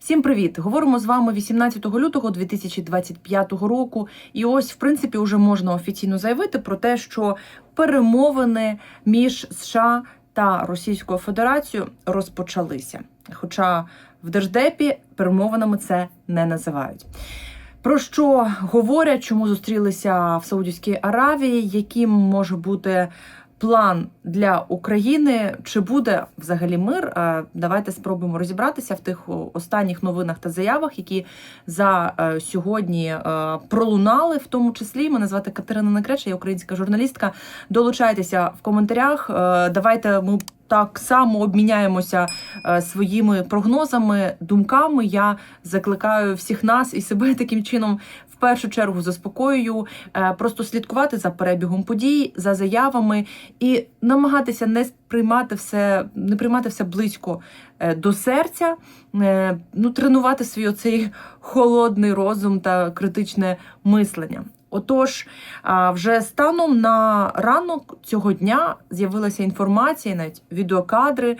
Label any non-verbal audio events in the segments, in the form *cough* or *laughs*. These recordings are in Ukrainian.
Всім привіт! Говоримо з вами 18 лютого 2025 року. І ось, в принципі, вже можна офіційно заявити про те, що перемовини між США та Російською Федерацією розпочалися. Хоча в держдепі перемовинами це не називають. Про що говорять, чому зустрілися в Саудівській Аравії, яким може бути план для України? Чи буде взагалі мир? Давайте спробуємо розібратися в тих останніх новинах та заявах, які за е, сьогодні е, пролунали. В тому числі мене звати Катерина Некреча, я українська журналістка. Долучайтеся в коментарях. Е, Давайте ми. Так само обміняємося своїми прогнозами, думками. Я закликаю всіх нас і себе *laughs* таким чином першу чергу заспокоюю, е, просто слідкувати за перебігом подій, за заявами і намагатися не сприймати все, не приймати все близько е, до серця, е, ну тренувати свій оцей *laughs* холодний розум та критичне мислення. Отож, вже станом на ранок цього дня з'явилася інформація, навіть відеокадри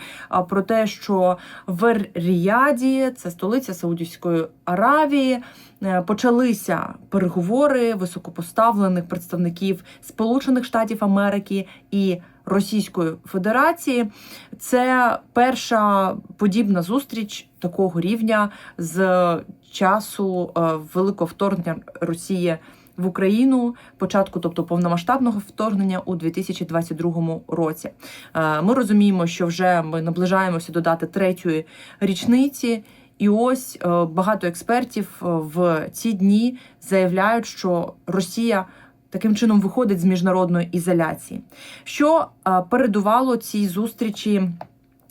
про те, що в Ріяді, це столиця Саудівської Аравії, е, почалися переговори високопоставлених представників Сполучених Штатів Америки і Російської Федерації. Це перша подібна зустріч такого рівня з часу е, великого вторгнення Росії в Україну початку, тобто повномасштабного вторгнення у 2022 році. Е, Ми розуміємо, що вже ми наближаємося до дати третьої річниці. І ось е, багато експертів е, в ці дні заявляють, що Росія таким чином виходить з міжнародної ізоляції, що передувало цій зустрічі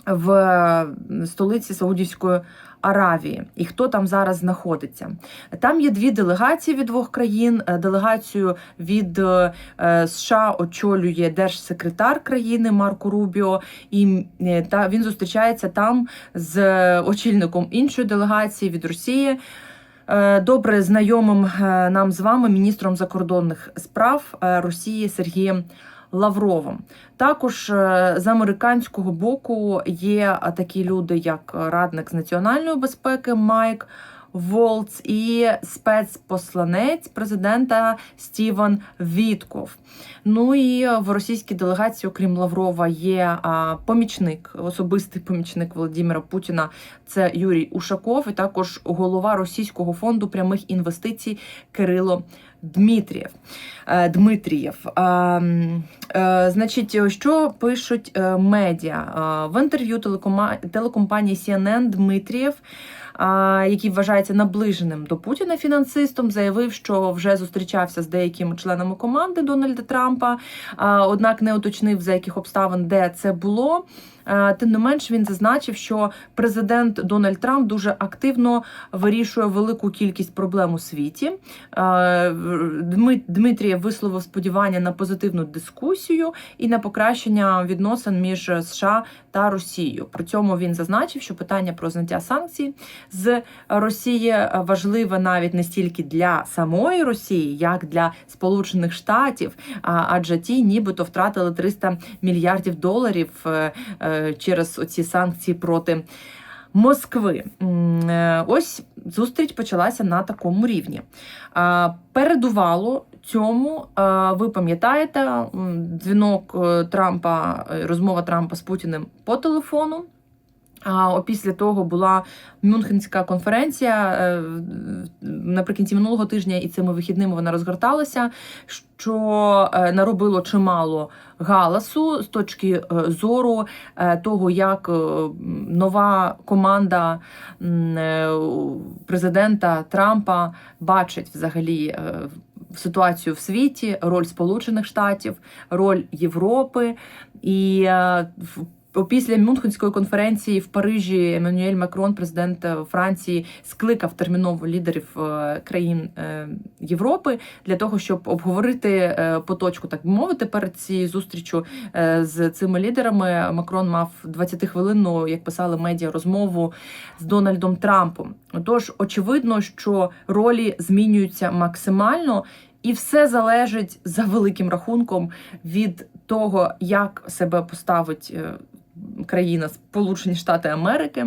в столиці Саудівської Аравії і хто там зараз знаходиться. Там є дві делегації від двох країн. Е, Делегацію від е, е, США очолює держсекретар країни Марко Рубіо, і та він зустрічається там з очільником іншої делегації від Росії. Добре знайомим нам з вами міністром закордонних справ Росії Сергієм Лавровим. Також е, з американського боку є е, такі люди, як радник з національної безпеки Майк Волц і спецпосланець президента Стівен Вітков. Ну і в російській делегації, окрім Лаврова, є помічник, особистий помічник Володимира Путіна. Це Юрій Ушаков, і також голова Російського фонду прямих інвестицій Кирило Дмитрієв. Е, Дмитрієв. Е, м, е, Значить, що пишуть е, медіа в інтерв'ю телекомпанії CNN Дмитрієв. Який вважається наближеним до Путіна фінансистом, заявив, що вже зустрічався з деякими членами команди Дональда Трампа, однак не уточнив за яких обставин, де це було. Е, Тим не менш, він зазначив, що президент Дональд Трамп дуже активно вирішує велику кількість проблем у світі. Е, Дми- Дмитрієв висловив сподівання на позитивну дискусію і на покращення відносин між США та Росією. При цьому він зазначив, що питання про зняття санкцій з Росії важливе навіть не стільки для самої Росії, як для Сполучених Штатів, адже ті нібито втратили 300 мільярдів доларів е, через оці санкції проти. Москви е, ось зустріч почалася на такому рівні. Передувало цьому, ви пам'ятаєте, дзвінок е, Трампа, е, розмова Трампа з Путіним по телефону. А опісля того була Мюнхенська конференція е, наприкінці минулого тижня, і цими вихідними вона розгорталася, що е, наробило чимало галасу з точки е, зору того, як нова команда президента Трампа бачить взагалі. Ситуацію в світі, роль Сполучених Штатів, роль Європи і Після Мюнхенської конференції в Парижі Еммануель Макрон, президент е, Франції, скликав терміново лідерів е, країн е, Європи для того, щоб обговорити поточку, так би мовити, перед цією зустрічю з цими лідерами. Макрон мав 20-хвилинну, як писали медіа, розмову з Дональдом Трампом. Тож очевидно, що ролі змінюються максимально. І все залежить за великим рахунком від того, як себе поставить країна Сполучені Штати Америки.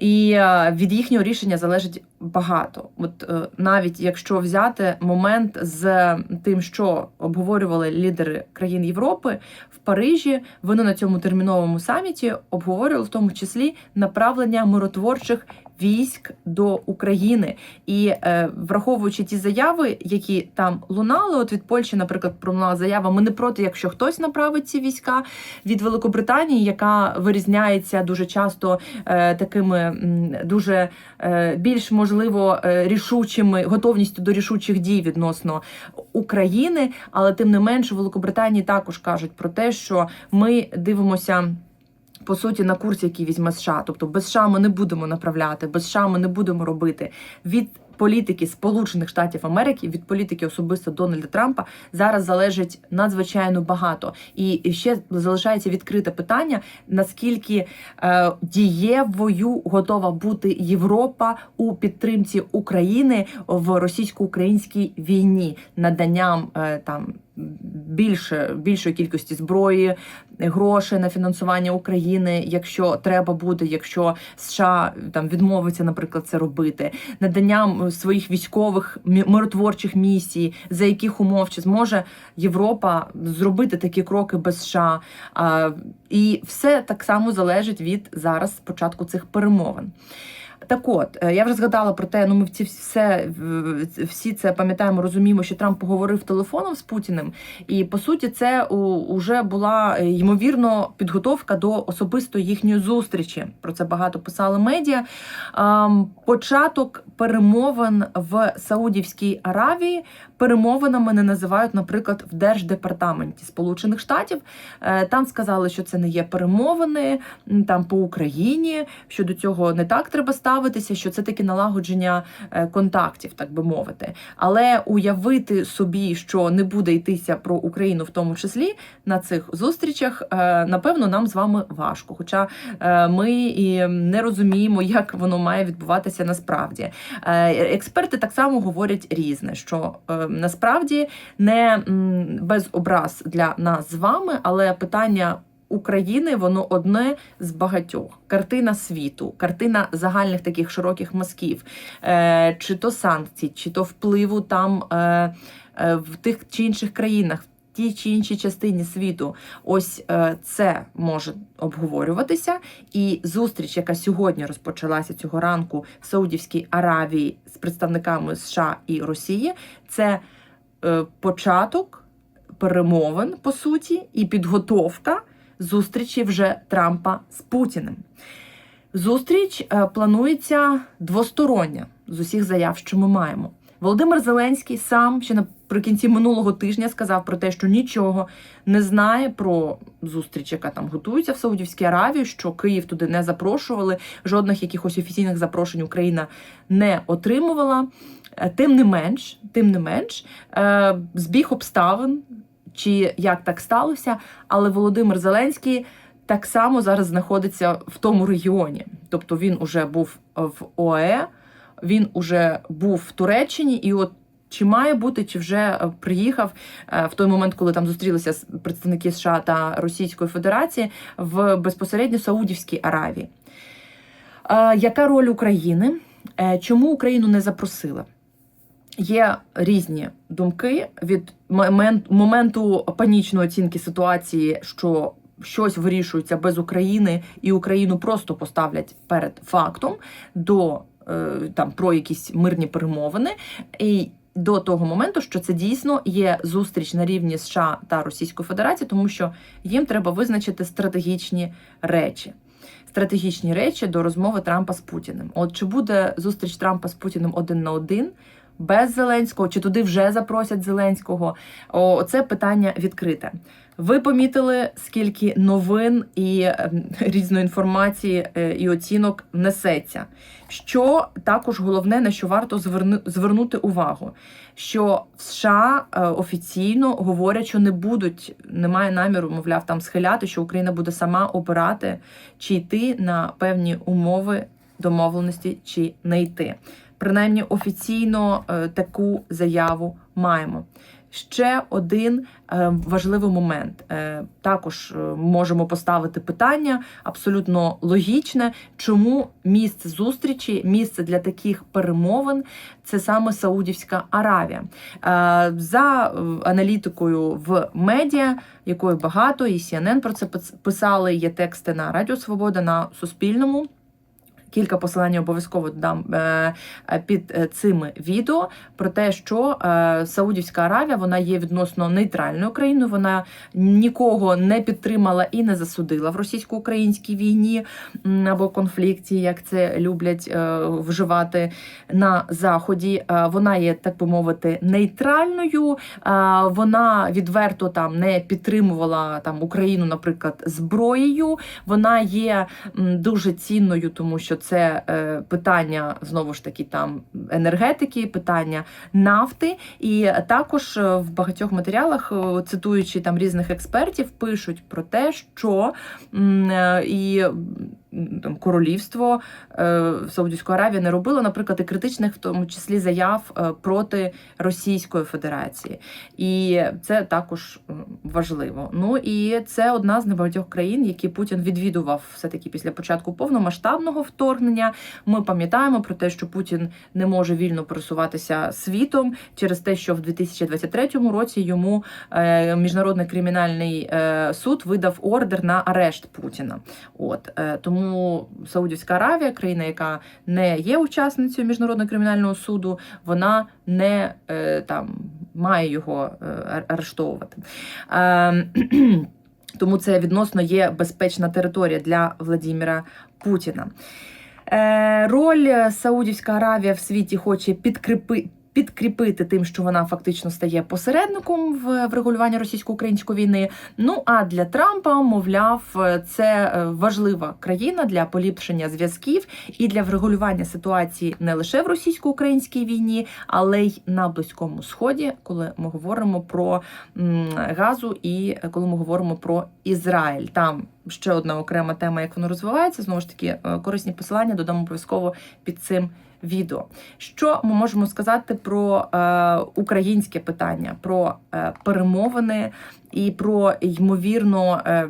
І е, від їхнього рішення залежить багато. От е, навіть якщо взяти момент з тим, що обговорювали лідери країн Європи в Парижі, вони на цьому терміновому саміті обговорювали в тому числі направлення миротворчих військ до України. І е, враховуючи ті заяви, які там лунали, от від Польщі, наприклад, пролунала заява: ми не проти, якщо хтось направить ці війська від Великобританії, яка вирізняється дуже часто е, такими дуже е, більш можливо е, рішучими готовністю до рішучих дій відносно України, але тим не менше, в Великобританії також кажуть про те, що ми дивимося. По суті, на курс, який візьме США, тобто без США ми не будемо направляти, без США ми не будемо робити. Від політики Сполучених Штатів Америки, від політики особисто Дональда Трампа зараз залежить надзвичайно багато, і ще залишається відкрите питання: наскільки е, дієвою готова бути Європа у підтримці України в російсько-українській війні, наданням е, там більше більшої кількості зброї, грошей на фінансування України, якщо треба буде, якщо США там відмовиться, наприклад, це робити, наданням своїх військових миротворчих місій, за яких умов чи зможе Європа зробити такі кроки без США. І все так само залежить від зараз початку цих перемовин. Так от, е, я вже згадала про те, ну ми всі все всі це пам'ятаємо, розуміємо, що Трамп поговорив телефоном з Путіним, і по суті, це вже була е, ймовірно підготовка до особисто їхньої зустрічі. Про це багато писали медіа. Початок перемовин в Саудівській Аравії перемовинами не називають, наприклад, в Держдепартаменті Сполучених Штатів. Е, Там сказали, що це не є перемовини там по Україні, що до цього не так треба ставитися, що це таке налагодження е, контактів, так би мовити. Але уявити собі, що не буде йтися про Україну, в тому числі на цих зустрічах, е, напевно, нам з вами важко. Хоча ми і не розуміємо, як воно має відбуватися насправді. Експерти так само говорять різне, що насправді не без образ для нас з вами, але питання. України воно одне з багатьох картина світу, картина загальних таких широких мазків, е, чи то санкцій, чи то впливу там е, е, в тих чи інших країнах, тій чи іншій частині світу. Ось е, це може обговорюватися. І зустріч, яка сьогодні розпочалася цього ранку в Саудівській Аравії з представниками США і Росії, це е, початок перемовин по суті і підготовка зустрічі вже Трампа з Путіним. Зустріч е, планується двостороння з усіх заяв, що ми маємо. Володимир Зеленський сам ще наприкінці минулого тижня сказав про те, що нічого не знає про зустріч, яка там готується в Саудівській Аравії, що Київ туди не запрошували, жодних якихось офіційних запрошень Україна не отримувала. Е, Тим не менш, тим не менш, е, збіг обставин, чи як так сталося, але Володимир Зеленський так само зараз знаходиться в тому регіоні. Тобто він уже був в ОАЕ, він уже був в Туреччині, і от чи має бути, чи вже е, приїхав е, в той момент, коли там зустрілися представники США та Російської Федерації в безпосередньо Саудівській Аравії. Е, Яка роль України? Чому Україну не запросили? Є різні думки від моменту панічної оцінки ситуації, що щось вирішується без України, і Україну просто поставлять перед фактом до там про якісь мирні перемовини. І до того моменту, що це дійсно є зустріч на рівні США та Російської Федерації, тому що їм треба визначити стратегічні речі. Стратегічні речі до розмови Трампа з Путіним. От чи буде зустріч Трампа з Путіним один на один? Без Зеленського, чи туди вже запросять Зеленського? О, це питання відкрите. Ви помітили, скільки новин і ем, різної інформації е, і оцінок несеться. Що також головне, на що варто звернути увагу, що в США е, офіційно говорять, що не будуть, немає наміру, мовляв, там схиляти, що Україна буде сама обирати, чи йти на певні умови домовленості, чи не йти. Принаймні офіційно е, таку заяву маємо. ще один е, важливий момент. Е, також можемо поставити питання абсолютно логічне, чому місце зустрічі, місце для таких перемовин це саме Саудівська Аравія. За аналітикою в медіа, якої багато, і CNN про це писали. Є тексти на Радіо Свобода на Суспільному. Кілька посилань обов'язково дам е, е, під е, цими відео про те, що Саудівська Аравія вона є відносно нейтральною країною. Вона нікого не підтримала і не засудила в російсько-українській війні або конфлікті, як це люблять вживати на заході. Вона є, так би мовити, нейтральною. Вона відверто там не підтримувала там Україну, наприклад, зброєю. Вона є дуже цінною, тому що це е, питання знову ж таки там енергетики, питання нафти. І також е, в багатьох матеріалах, е, цитуючи там різних експертів, пишуть про те, що і там королівство е, Саудівської Аравії не робило, наприклад, і критичних, в тому числі заяв е, проти Російської Федерації. І це також важливо. Ну і це одна з небагатьох країн, які Путін відвідував все таки після початку повномасштабного вторгнення. Ми пам'ятаємо про те, що Путін не може вільно пересуватися світом через те, що в 2023 році йому е, міжнародний кримінальний е, суд видав ордер на арешт Путіна. От е, тому Саудівська Аравія, країна, яка не є учасницею міжнародного кримінального суду, вона не е, там має його е, арештовувати. Е, *clears throat* тому це відносно є безпечна територія для Владіміра Путіна. Е, роль Саудівська Аравія в світі хоче підкріпи. Підкріпити тим, що вона фактично стає посередником в врегулюванні російсько-української війни. Ну а для Трампа, мовляв, це е, важлива країна для поліпшення зв'язків і для врегулювання ситуації не лише в російсько-українській війні, але й на близькому сході, коли ми говоримо про газу і коли ми говоримо про Ізраїль. Там ще одна окрема тема, як воно розвивається. Знову ж таки, е, корисні посилання додам обов'язково під цим відео. Що ми можемо сказати про е, українське питання, про е, перемовини і про ймовірно. Е,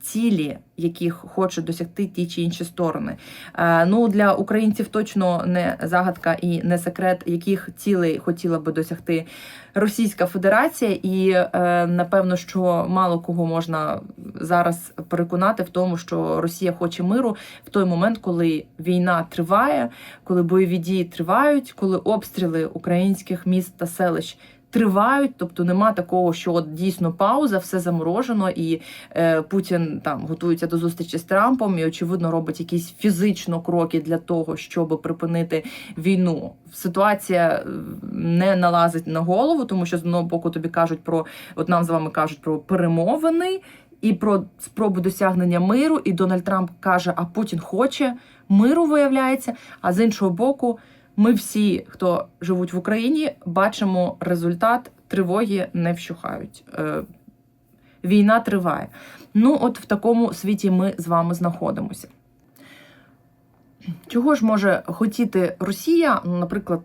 Цілі, яких хочуть досягти ті чи інші сторони. Е, ну для українців точно не загадка і не секрет, яких цілей хотіла би досягти Російська Федерація, і е, напевно, що мало кого можна зараз переконати в тому, що Росія хоче миру в той момент, коли війна триває, коли бойові дії тривають, коли обстріли українських міст та селищ. Тривають, тобто нема такого, що от дійсно пауза, все заморожено, і е, Путін там готується до зустрічі з Трампом і очевидно робить якісь фізично кроки для того, щоб припинити війну. Ситуація е, не налазить на голову, тому що з одного боку тобі кажуть про от нам з вами кажуть про перемовини і про спробу досягнення миру. І Дональд Трамп каже: А Путін хоче миру, виявляється. А з іншого боку, ми всі, хто живуть в Україні, бачимо результат тривоги не вщухають. Е, Війна триває. Ну, от в такому світі ми з вами знаходимося. Чого ж може хотіти Росія, Ну, наприклад,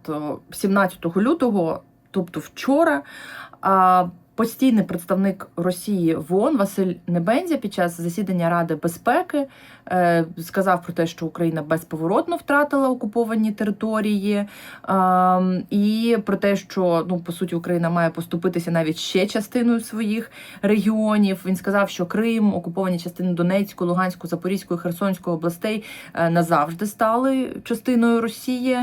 17 лютого, тобто вчора, постійний представник Росії в ООН Василь Небензя під час засідання Ради безпеки сказав про те, що Україна безповоротно втратила окуповані території, е, і про те, що ну по суті Україна має поступитися навіть ще частиною своїх регіонів. Він сказав, що Крим, окуповані частини Донецької, Луганської, Запорізької, Херсонської областей е, назавжди стали частиною Росії,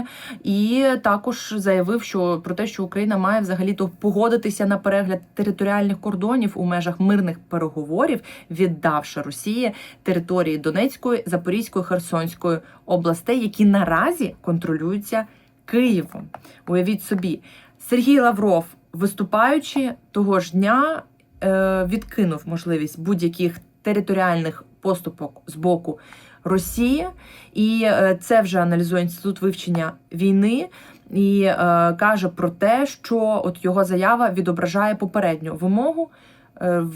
і також заявив, що про те, що Україна має взагалі то погодитися на перегляд територіальних кордонів у межах мирних переговорів, віддавши Росії території Донецької, Запорізької, Херсонської областей, які наразі контролюються Києвом. Уявіть собі, Сергій Лавров, виступаючи того ж дня, е, відкинув можливість будь-яких територіальних поступок з боку Росії, і е, це вже аналізує інститут вивчення війни. І е, каже про те, що от його заява відображає попередню вимогу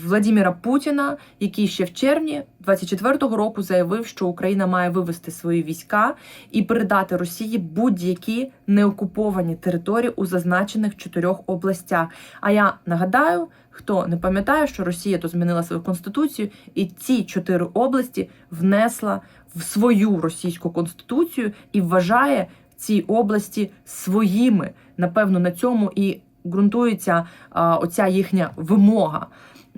Владіміра Путіна, який ще в червні 24-го року заявив, що Україна має вивести свої війська і передати Росії будь-які неокуповані території у зазначених чотирьох областях. А я нагадаю, хто не пам'ятає, що Росія то змінила свою конституцію, і ці чотири області внесла в свою російську конституцію і вважає ці області своїми. Напевно, на цьому і ґрунтується оця їхня вимога.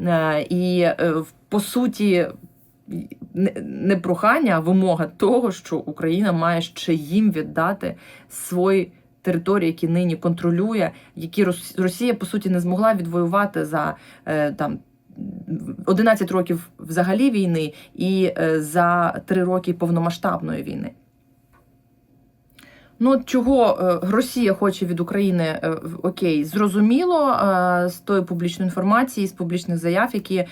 Е, і е, по суті. Не, прохання, а вимога того, що Україна має ще їм віддати свої території, які нині контролює, які Рос- Росія по суті не змогла відвоювати за е, там 11 років взагалі війни і за 3 роки повномасштабної війни. Ну, от чого е, Росія хоче від України е, окей, зрозуміло е, з тої публічної інформації, з публічних заяв, які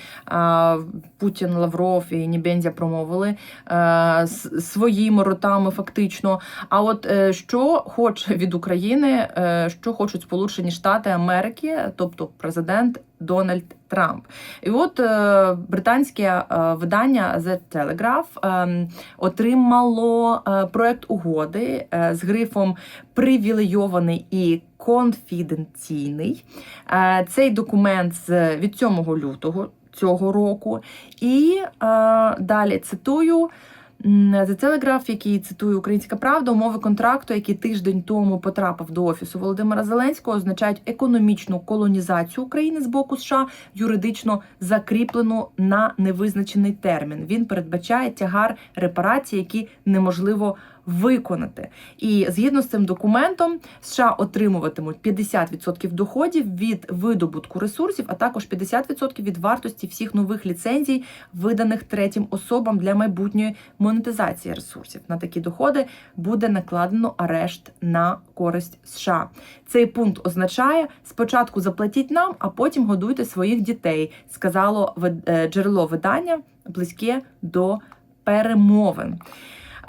Путін, Лавров і Нібензя промовили своїми ротами, фактично. А от що хоче від України, що хочуть Сполучені Штати Америки, тобто президент Дональд Трамп. І от е, британське е, видання The Telegraph е, отримало проект угоди з грифом привілейований і конфіденційний. Цей документ з від 7 лютого цього року. І далі цитую. The Telegraph, який цитує Українська Правда, умови контракту, який тиждень тому потрапив до офісу Володимира Зеленського, означають економічну колонізацію України з боку США, юридично закріплену на невизначений термін. Він передбачає тягар репарацій, які неможливо виконати. І згідно з цим документом, США отримуватимуть 50% доходів від видобутку ресурсів, а також 50% від вартості всіх нових ліцензій, виданих третім особам для майбутньої монетизації ресурсів. На такі доходи буде накладено арешт на користь США. Цей пункт означає спочатку заплатіть нам, а потім годуйте своїх дітей, сказало е, джерело видання близьке до перемовин.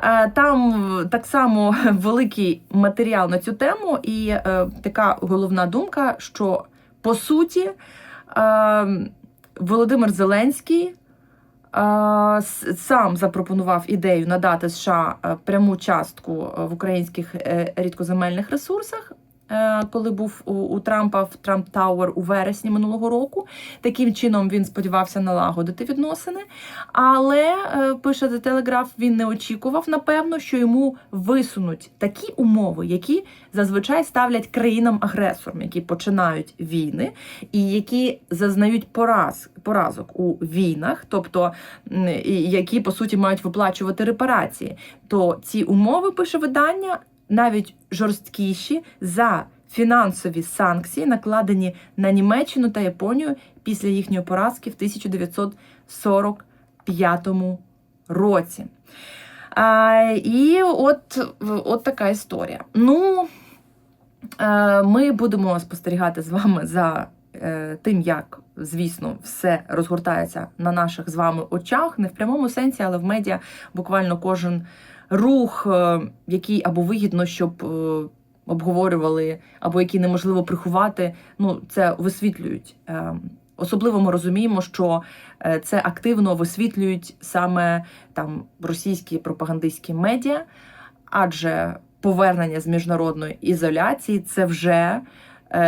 Е, Там так само *laughs* великий матеріал на цю тему, і е, така головна думка, що по суті е, Володимир Зеленський сам запропонував ідею надати США пряму частку в українських рідкоземельних ресурсах. Е, Коли був у, Трампа в Трамп Тауер у вересні минулого року, таким чином він сподівався налагодити відносини. Але е, пише The Telegraph, він не очікував, напевно, що йому висунуть такі умови, які зазвичай ставлять країнам-агресорам, які починають війни і які зазнають пораз, поразок у війнах, тобто які по суті мають виплачувати репарації. То ці умови пише видання навіть жорсткіші за фінансові санкції, накладені на Німеччину та Японію після їхньої поразки в 1945 році. А, і от, от така історія. Ну, е, ми будемо спостерігати з вами за е, тим, як, звісно, все розгортається на наших з вами очах, не в прямому сенсі, але в медіа буквально кожен рух, е, який або вигідно, щоб е, обговорювали, або який неможливо приховати, ну це висвітлюють. Е, Особливо ми розуміємо, що це активно висвітлюють саме там російські пропагандистські медіа, адже повернення з міжнародної ізоляції це вже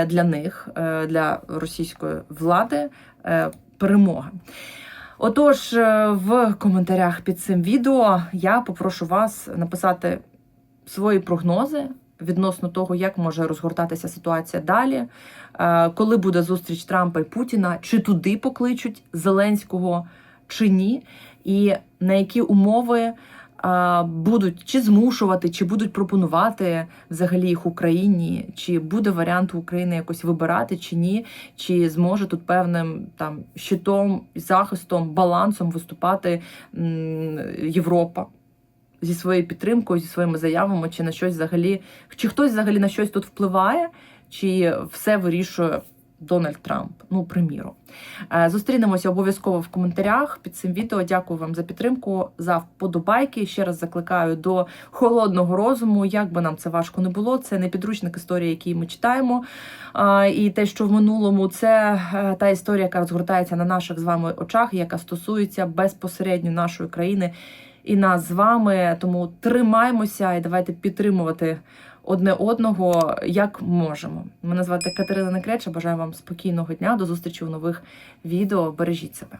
для них, для російської влади, перемога. Отож, е, в коментарях під цим відео я попрошу вас написати свої прогнози відносно того, як може розгортатися ситуація далі, е, коли буде зустріч Трампа і Путіна, чи туди покличуть Зеленського, чи ні, і на які умови будуть чи змушувати, чи будуть пропонувати взагалі їх Україні, чи буде варіант України якось вибирати, чи ні, чи зможе тут певним там щитом, захистом, балансом виступати Європа? Зі своєю підтримкою, зі своїми заявами, чи на щось взагалі, чи хтось взагалі на щось тут впливає, чи все вирішує Дональд Трамп. Ну, приміром. Е, Зустрінемося обов'язково в коментарях під цим відео. Дякую вам за підтримку, за вподобайки. Ще раз закликаю до холодного розуму. Як би нам це важко не було, це не підручник історії, який ми читаємо. І те, що в минулому, це е, та історія, яка розгортається на наших з вами очах, яка стосується безпосередньо нашої країни і нас з вами. Тому тримаймося і давайте підтримувати одне одного як можемо. Мене звати Катерина Некреча. Бажаю вам спокійного дня. До зустрічі у нових відео. Бережіть себе.